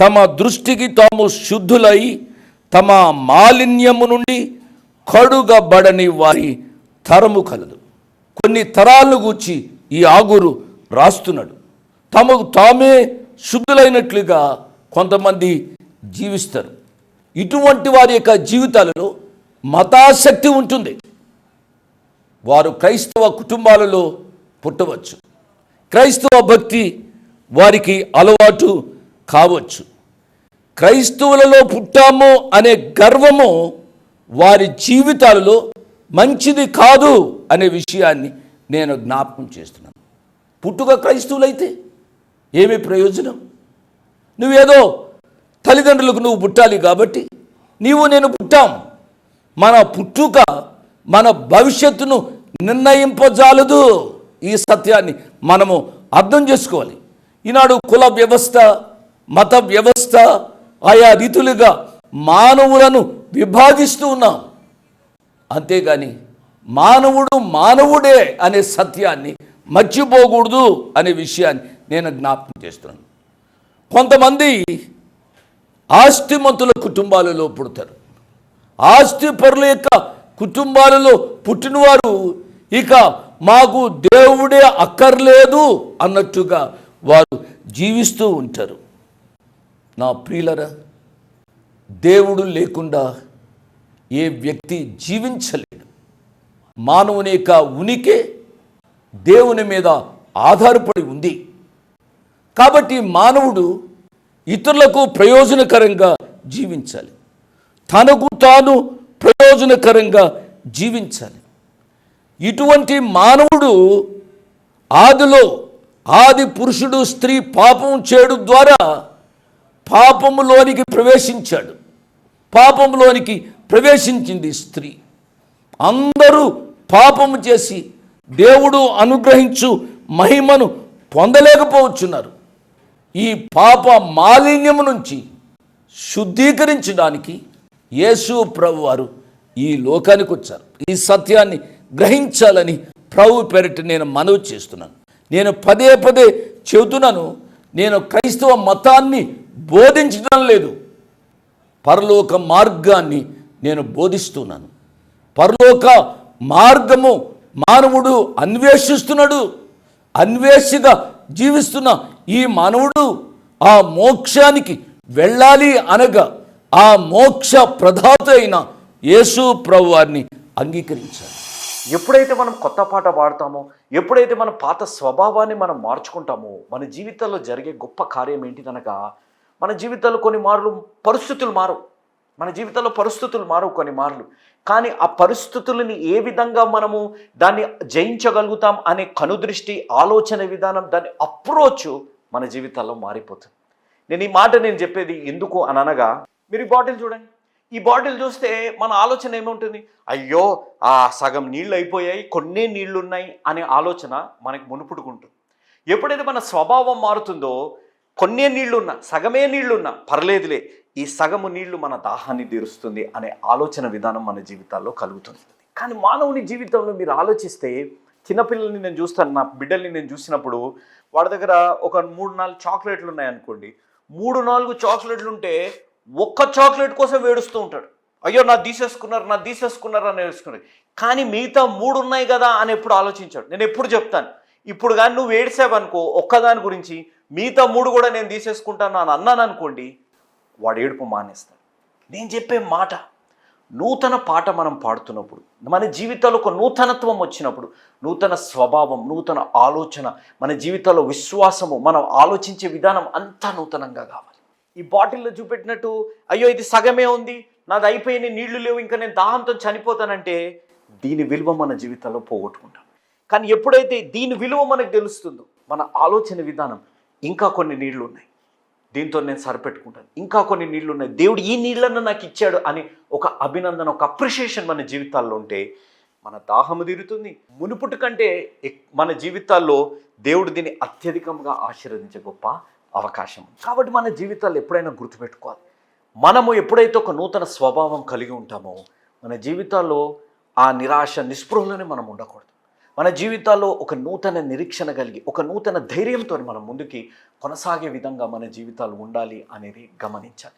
తమ దృష్టికి తాము శుద్ధులై తమ మాలిన్యము నుండి కడుగబడని వారి తరము కలదు. కొన్ని తరాలను గూర్చి ఈ ఆగురు రాస్తున్నాడు. తమకు తామే శుద్ధులైనట్లుగా కొంతమంది జీవిస్తారు. ఇటువంటి వారి యొక్క జీవితాలలో మతాసక్తి ఉంటుంది. వారు క్రైస్తవ కుటుంబాలలో పుట్టవచ్చు. క్రైస్తవ భక్తి వారికి అలవాటు కావచ్చు. క్రైస్తవులలో పుట్టాము అనే గర్వము వారి జీవితాలలో మంచిది కాదు అనే విషయాన్ని నేను జ్ఞాపకం చేస్తున్నాను. పుట్టుక క్రైస్తవులైతే ఏమి ప్రయోజనం? నువ్వేదో తల్లిదండ్రులకు నువ్వు పుట్టాలి కాబట్టి నీవు నేను పుట్టాం. మన పుట్టుక మన భవిష్యత్తును నిర్ణయింపజాలదు. ఈ సత్యాన్ని మనము అర్థం చేసుకోవాలి. ఈనాడు కుల వ్యవస్థ మత వ్యవస్థ ఆయా రీతులుగా మానవులను విభాగిస్తూ ఉన్నాం. అంతేగాని మానవుడు మానవుడే అనే సత్యాన్ని మర్చిపోకూడదు అనే విషయాన్ని నేను జ్ఞాపకం చేస్తున్నాను. కొంతమంది ఆస్తిమంతుల కుటుంబాలలో పుడతారు. ఆస్తి పరుల యొక్క కుటుంబాలలో పుట్టినవారు ఇక మాకు దేవుడే అక్కర్లేదు అన్నట్టుగా వారు జీవిస్తూ ఉంటారు. నా ప్రియులరా దేవుడు లేకుండా ఏ వ్యక్తి జీవించలేడు. మానవుని యొక్క ఉనికి దేవుని మీద ఆధారపడి ఉంది. కాబట్టి మానవుడు ఇతరులకు ప్రయోజనకరంగా జీవించాలి. తనకు తాను ప్రయోజనకరంగా జీవించాలి. ఇటువంటి మానవుడు ఆదిలో ఆది పురుషుడు స్త్రీ పాపం చేయడం ద్వారా పాపములోనికి ప్రవేశించాడు. పాపములోనికి ప్రవేశించింది స్త్రీ. అందరూ పాపము చేసి దేవుడు అనుగ్రహించు మహిమను పొందలేకపోవచ్చున్నారు. ఈ పాప మాలిన్యము నుంచి శుద్ధీకరించడానికి యేసు ప్రభు వారు ఈ లోకానికి వచ్చారు. ఈ సత్యాన్ని గ్రహించాలని ప్రభు పేరిట నేను మనవి చేస్తున్నాను. నేను పదే పదే చెబుతున్నాను. నేను క్రైస్తవ మతాన్ని బోధించడం లేదు. పరలోక మార్గాన్ని నేను బోధిస్తున్నాను. పరలోక మార్గము మానవుడు అన్వేషిస్తున్నాడు. అన్వేషిగా జీవిస్తున్న ఈ మానవుడు ఆ మోక్షానికి వెళ్ళాలి అనగా ఆ మోక్ష ప్రధాత అయిన యేసు ప్రభు వారిని అంగీకరించాలి. ఎప్పుడైతే మనం కొత్త పాట పాడతామో ఎప్పుడైతే మన పాత స్వభావాన్ని మనం మార్చుకుంటామో మన జీవితంలో జరిగే గొప్ప కార్యం ఏంటిదనగా మన జీవితాల్లో కొన్ని మార్లు పరిస్థితులు మారు మన జీవితంలో పరిస్థితులు మారు కొన్ని మార్లు. కానీ ఆ పరిస్థితులని ఏ విధంగా మనము దాన్ని జయించగలుగుతాం అనే కనుదృష్టి ఆలోచన విధానం దాని అప్రోచ్ మన జీవితాల్లో మారిపోతుంది. నేను ఈ మాట నేను చెప్పేది ఎందుకు అని అనగా మీరు ఈ బాటిల్ చూడండి. ఈ బాటిల్ చూస్తే మన ఆలోచన ఏముంటుంది? అయ్యో ఆ సగం నీళ్ళు అయిపోయాయి కొన్ని నీళ్ళు ఉన్నాయి అనే ఆలోచన మనకి మునుపుడుకుంటుంది. ఎప్పుడైతే మన స్వభావం మారుతుందో కొన్నే నీళ్ళున్నా సగమే నీళ్ళున్నా పర్లేదులే. ఈ సగము నీళ్ళు మన దాహాన్ని తీరుస్తుంది అనే ఆలోచన విధానం మన జీవితాల్లో కలుగుతుంది. కానీ మానవుని జీవితంలో మీరు ఆలోచిస్తే చిన్నపిల్లల్ని నేను చూస్తాను నా బిడ్డల్ని నేను చూసినప్పుడు వాడి దగ్గర ఒక మూడు నాలుగు చాక్లెట్లు ఉన్నాయనుకోండి మూడు నాలుగు చాక్లెట్లు ఉంటే ఒక్క చాక్లెట్ కోసం వేడుస్తూ ఉంటాడు. అయ్యో నా తీసేసుకున్నారు నా తీసేసుకున్నారు అని వేసుకున్నారు కానీ మిగతా మూడు ఉన్నాయి కదా అని ఎప్పుడు ఆలోచించాడు. నేను ఎప్పుడు చెప్తాను. ఇప్పుడు కానీ నువ్వు ఏడ్సావనుకో ఒక్కదాని గురించి మిగతా మూడు కూడా నేను తీసేసుకుంటాను అని అన్నాను అనుకోండి వాడు ఏడుపు మానేస్తాడు. నేను చెప్పే మాట నూతన పాట మనం పాడుతున్నప్పుడు మన జీవితాల్లో ఒక నూతనత్వం వచ్చినప్పుడు నూతన స్వభావం నూతన ఆలోచన మన జీవితాల్లో విశ్వాసము మనం ఆలోచించే విధానం అంతా నూతనంగా కావాలి. ఈ బాటిల్లో చూపెట్టినట్టు అయ్యో ఇది సగమే ఉంది నాది అయిపోయిన నీళ్ళు లేవు ఇంకా నేను దాహంతో చనిపోతానంటే దీని విలువ మన జీవితంలో పోగొట్టుకుంటాం. కానీ ఎప్పుడైతే దీని విలువ మనకు తెలుస్తుందో మన ఆలోచన విధానం ఇంకా కొన్ని నీళ్ళు ఉన్నాయి దీంతో నేను సరిపెట్టుకుంటాను. ఇంకా కొన్ని నీళ్ళు ఉన్నాయి దేవుడు ఈ నీళ్ళను నాకు ఇచ్చాడు అని ఒక అభినందన ఒక అప్రిషియేషన్ మన జీవితాల్లో ఉంటే మన దాహము తీరుతుంది. మునుపుటి కంటే ఎక్- మన జీవితాల్లో దేవుడు దీన్ని అత్యధికంగా ఆశీర్వదించే గొప్ప అవకాశం. కాబట్టి మన జీవితాల్లో ఎప్పుడైనా గుర్తుపెట్టుకోవాలి. మనము ఎప్పుడైతే ఒక నూతన స్వభావం కలిగి ఉంటామో మన జీవితాల్లో ఆ నిరాశ నిస్పృహలోనే మనం ఉండకూడదు. మన జీవితాల్లో ఒక నూతన నిరీక్షణ కలిగి ఒక నూతన ధైర్యంతో మనం ముందుకి కొనసాగే విధంగా మన జీవితాలు ఉండాలి అనేది గమనించాలి.